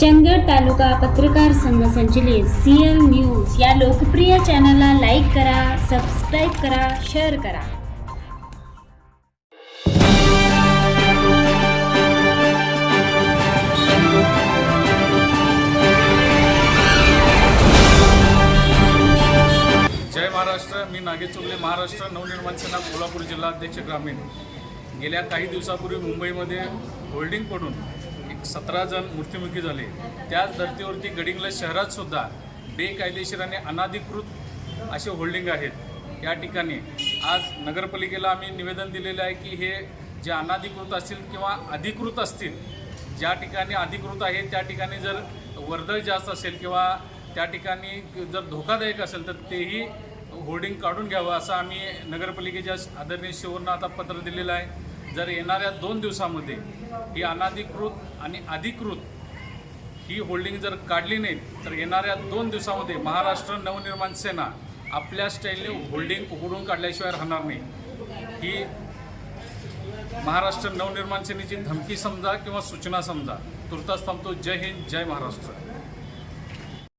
चंदगड तालुका पत्रकार संघ संचलित सीएल न्यूज या लोकप्रिय चॅनलला लाईक करा सबस्क्राईब करा शेअर करा. जय महाराष्ट्र मी नागेश चोगले महाराष्ट्र नवनिर्माण सेना कोल्हापूर जिल्हा अध्यक्ष ग्रामीण. गेल्या काही दिवसापूर्वी मुंबईमध्ये होल्डिंग पडून सतरा जण मृत्युमुखी झाले. त्याच धर्तीवरती गडिंग्लज शहरात सुद्धा बेकायदेशीर आणि अनाधिकृत असे होल्डिंग आहेत. या ठिकाणी आज नगरपालिकेला आम्ही निवेदन दिलेलं आहे की हे जे अनाधिकृत असतील किंवा अधिकृत असतील ज्या ठिकाणी अधिकृत आहे त्या ठिकाणी जर वर्दळ जास्त असेल किंवा त्या ठिकाणी जर धोकादायक असेल तर तेही होर्डिंग काढून घ्यावं असं आम्ही नगरपालिकेच्या आदरणीय शिवरनं आता पत्र दिलेलं आहे. जर येणाऱ्या दोन दिवसामध्ये ही अनाधिकृत आणि अधिकृत ही होल्डिंग जर काढली नाही तर येणाऱ्या दोन दिवसामध्ये महाराष्ट्र नवनिर्माण सेना आपल्या स्टाईलने होल्डिंग उघडून काढल्याशिवाय राहणार नाही. ही महाराष्ट्र नवनिर्माण सेनेची धमकी समजा किंवा सूचना समजा. तुर्तास थांबतो. जय हिंद जय महाराष्ट्र.